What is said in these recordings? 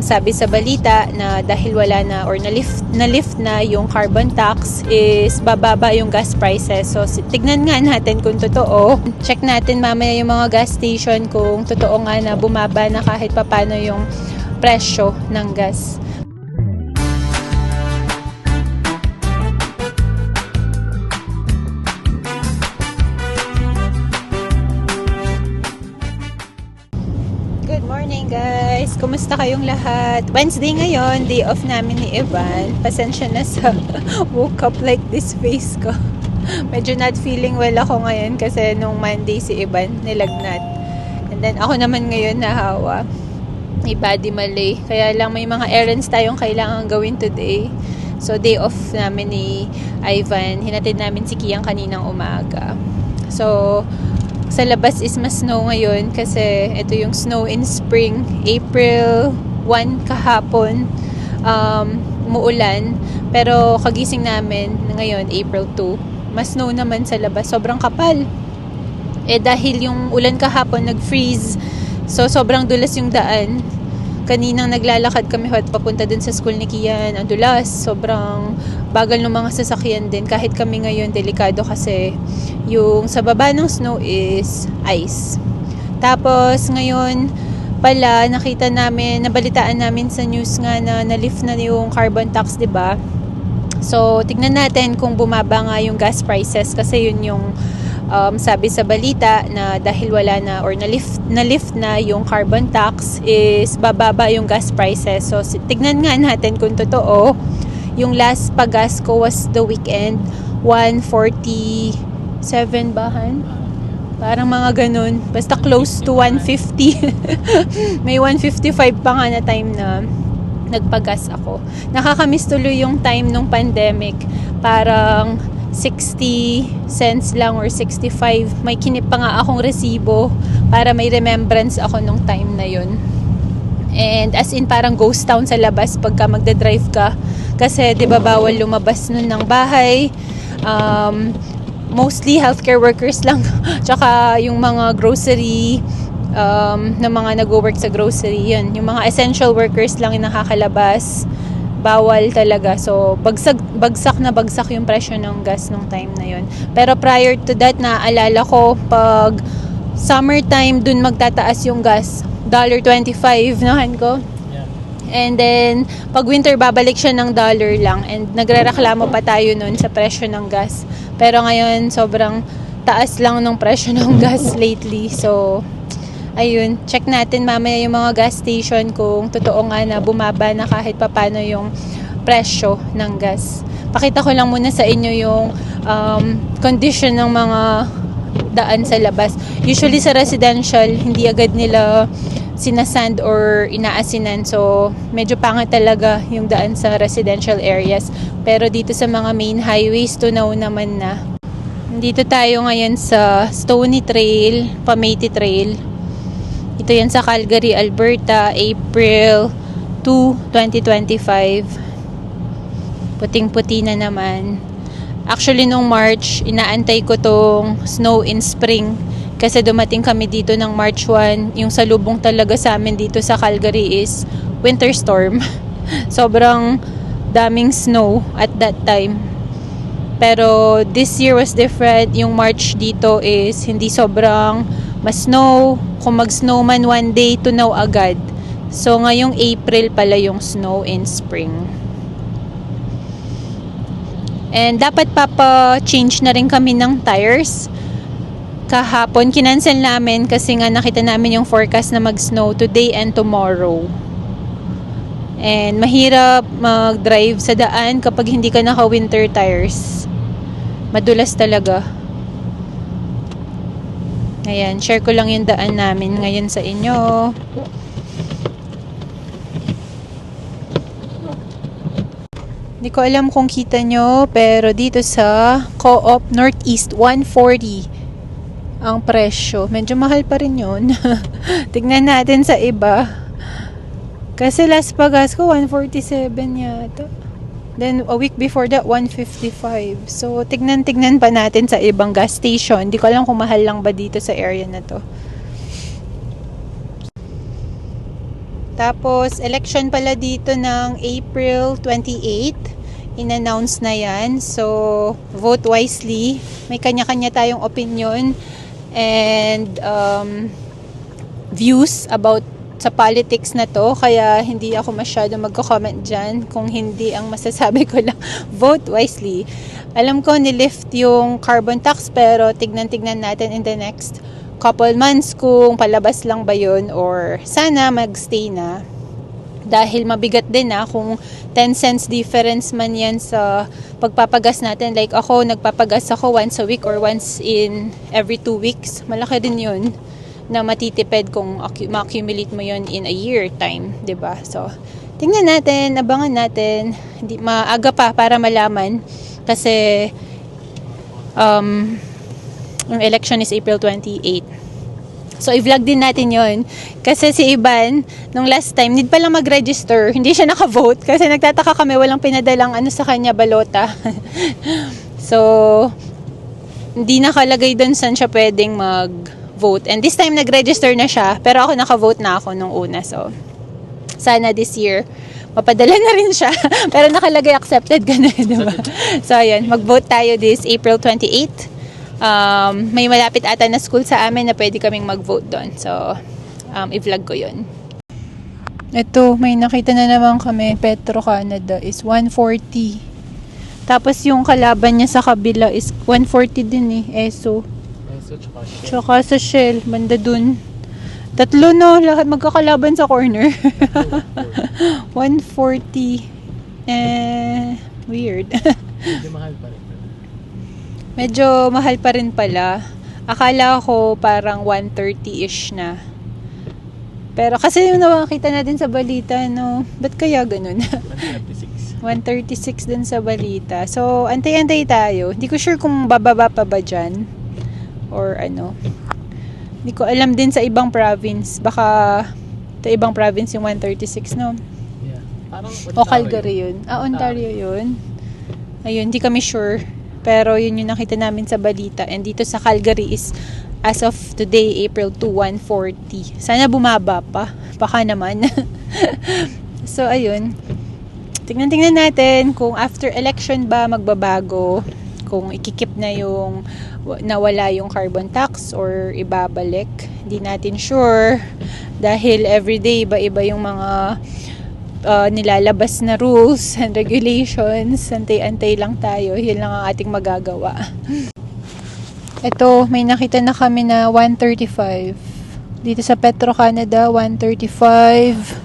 Sabi sa balita na dahil wala na or na-lift, na-lift na yung carbon tax is bababa yung gas prices. So tignan nga natin kung totoo. Check natin mamaya yung mga gas station kung totoo nga na bumaba na kahit papano yung presyo ng gas. Kumusta kayong lahat? Wednesday ngayon, day off namin ni Evan. Pasensya na sa woke up like this face ko. Medyo not feeling well ako ngayon kasi nung Monday si Evan nilagnat. And then ako naman ngayon nahawa. May body malay. Kaya lang may mga errands tayong kailangan gawin today. So day off namin ni Ivan. Hinatid namin si Kiyang kaninang umaga. So sa labas is mas snow ngayon kasi ito yung snow in spring. April 1 kahapon um, umuulan. Pero kagising namin ngayon, April 2, mas snow naman sa labas. Sobrang kapal. Eh dahil yung ulan kahapon nag-freeze, so sobrang dulas yung daan. Kaninang naglalakad kami hot papunta dun sa school ni Kian. Ang dulas, sobrang bagal ng mga sasakyan din. Kahit kami ngayon, delikado kasi yung sa baba ng snow is ice. Tapos ngayon pala nakita namin, nabalitaan namin sa news nga na na-lift na yung carbon tax, 'di ba? So, tignan natin kung bumaba nga yung gas prices kasi yun yung um, sabi sa balita na dahil wala na or na-lift, na-lift na yung carbon tax is bababa yung gas prices. So, tignan nga natin kung totoo. Yung last pag-gas ko was the weekend, 147 bahan. Parang mga ganun. Basta close to 150. May 155 pa nga na time na nagpagas ako. Nakakamiss tuloy yung time nung pandemic. Parang 60 cents lang or 65. May kinip pa nga akong resibo para may remembrance ako nung time na yun. And as in parang ghost town sa labas pagka magda-drive ka. Kasi 'di ba bawal lumabas nun ng bahay. Um, mostly healthcare workers lang. Tsaka yung mga grocery um, na mga nag-work sa grocery, yun. Yung mga essential workers lang yung nakakalabas. Bawal talaga. So, bagsag, bagsak na bagsak yung presyo ng gas nung time na yun. Pero prior to that, naaalala ko, pag summertime, dun magtataas yung gas. $1.25, nahan ko. And then, pag winter, babalik siya ng dollar lang. And nagrereklamo pa tayo nun sa presyo ng gas. Pero ngayon, sobrang taas lang ng presyo ng gas lately. So, ayun, check natin mamaya yung mga gas station kung totoo nga na bumaba na kahit papano yung presyo ng gas. Pakita ko lang muna sa inyo yung um, condition ng mga daan sa labas. Usually sa residential, hindi agad nila sinasand or inaasinan. So, medyo pangit talaga yung daan sa residential areas. Pero dito sa mga main highways, tunaw naman na. Dito tayo ngayon sa Stony Trail, Pameti Trail. Ito yan sa Calgary, Alberta, April 2, 2025. Puting-puti na naman. Actually, nung March, inaantay ko tong snow in spring. Kasi dumating kami dito ng March 1. Yung salubong talaga sa amin dito sa Calgary is winter storm. Sobrang daming snow at that time. Pero this year was different. Yung March dito is hindi sobrang mas snow. Kung mag-snow man one day, tunaw agad. So ngayong April pala yung snow in spring. And dapat papa-change na rin kami ng tires. Kahapon, kinancel namin kasi nga nakita namin yung forecast na mag-snow today and tomorrow. And mahirap mag-drive sa daan kapag hindi ka naka-winter tires. Madulas talaga. Ayan, share ko lang yung daan namin ngayon sa inyo. Hindi ko alam kung kita nyo, pero dito sa Co-op Northeast 140 ang presyo. Medyo mahal pa rin yun. Tignan natin sa iba. Kasi last pagas ko 147 yata. Then a week before that 155. So tignan-tignan pa natin sa ibang gas station. Hindi ko alam kung mahal lang ba dito sa area na to. Tapos, election pala dito ng April 28. In-announce na yan. So, vote wisely. May kanya-kanya tayong opinion and um, views about sa politics na to. Kaya, hindi ako masyado magko-comment dyan. Kung hindi, ang masasabi ko lang, vote wisely. Alam ko, nilift yung carbon tax, pero tignan-tignan natin in the next couple months kung palabas lang ba yun or sana magstay na dahil mabigat din na kung 10 cents difference man yan sa pagpapagas natin. Like ako, nagpapagas ako once a week or once in every two weeks. Malaki din yun na matitipid kung accu- ma-accumulate mo yun in a year time, 'di ba So, tingnan natin, abangan natin. Hindi, maaga pa para malaman kasi um, yung election is April 28. So, i-vlog din natin yon Kasi si Iban, nung last time, need pala mag-register. Hindi siya naka-vote kasi nagtataka kami walang pinadalang ano sa kanya, balota. so, hindi nakalagay doon saan siya pwedeng mag-vote. And this time, nag-register na siya. Pero ako, naka-vote na ako nung una. So, sana this year, mapadala na rin siya. Pero nakalagay accepted ka na, di ba? So, ayun, mag-vote tayo this April 28 um, may malapit ata na school sa amin na pwede kaming mag-vote doon. So, um, i-vlog ko yun. Ito, may nakita na naman kami, Petro Canada is 140. Tapos yung kalaban niya sa kabila is 140 din eh, ESO. Eso, tsaka siya. Tsaka sa Shell, banda dun. Tatlo no, lahat magkakalaban sa corner. 140. Eh, weird. Hindi mahal pa rin. Medyo mahal pa rin pala. Akala ko parang 130-ish na. Pero kasi yung nakakita natin sa balita, no, ba't kaya ganun? 136. 136 din sa balita. So, antay-antay tayo. Hindi ko sure kung bababa pa ba dyan. Or ano. Hindi ko alam din sa ibang province. Baka sa ibang province yung 136, no? Yeah. Parang O Calgary yun. Ah, Ontario yun. Ayun, hindi kami sure. Pero yun yung nakita namin sa balita. And dito sa Calgary is as of today, April 2, 140. Sana bumaba pa. Baka naman. so, ayun. Tingnan-tingnan natin kung after election ba magbabago. Kung ikikip na yung nawala yung carbon tax or ibabalik. Hindi natin sure. Dahil everyday iba-iba yung mga uh, nilalabas na rules and regulations. Antay-antay lang tayo. Yun lang ang ating magagawa. Ito, may nakita na kami na 135. Dito sa Petro Canada, 135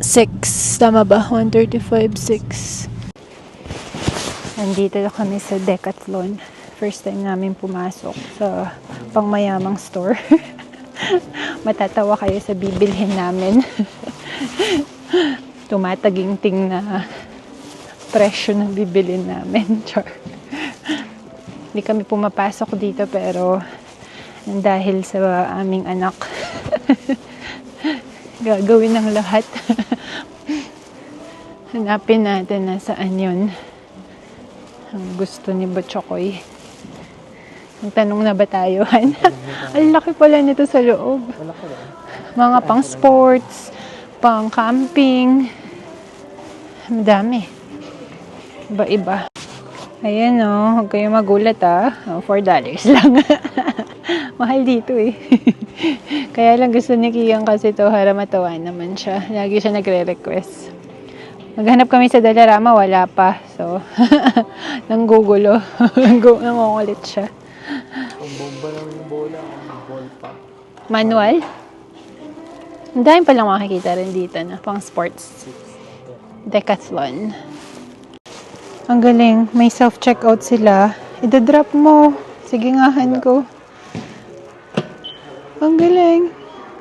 6. Tama ba? 135 6. Nandito na kami sa Decathlon. First time namin pumasok sa pangmayamang store. Matatawa kayo sa bibilhin namin. tumataginting na presyo ng bibilin namin. Char. Hindi kami pumapasok dito pero dahil sa aming anak gagawin ng lahat. Hanapin natin na saan yun. Gusto ni Bachokoy. Tanong na ba tayo? Ang laki pala nito sa loob. Mga pang sports, pang camping. Ang dami. Iba-iba. Ayan o, oh, huwag kayo magulat ah. Oh, $4 lang. Mahal dito eh. Kaya lang gusto ni Kiyan kasi to para naman siya. Lagi siya nagre-request. Naghanap kami sa Dalarama, wala pa. So, nanggugulo. Nanggu- Nangungulit siya. Ang bomba lang yung bola. Ang ball pa. Manual? Ang dami palang makikita rin dito na pang sports. Decathlon. Ang galing. May self-checkout sila. Ida-drop mo. Sige ngahan ko. Ang galing.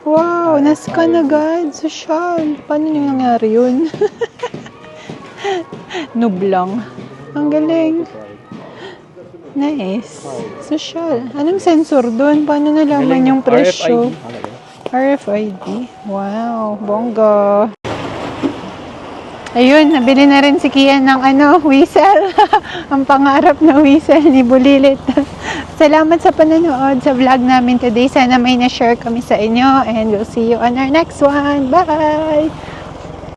Wow, nascan agad. Social. Paano yung nangyari yun? Noob lang. Ang galing. Nice. Social. Anong sensor doon? Paano nalaman yung presyo? RFID. Wow, bongga. Ayun, nabili na rin si Kian ng ano, whistle. Ang pangarap na whistle ni Bulilit. Salamat sa panonood sa vlog namin today. Sana may na-share kami sa inyo and we'll see you on our next one. Bye!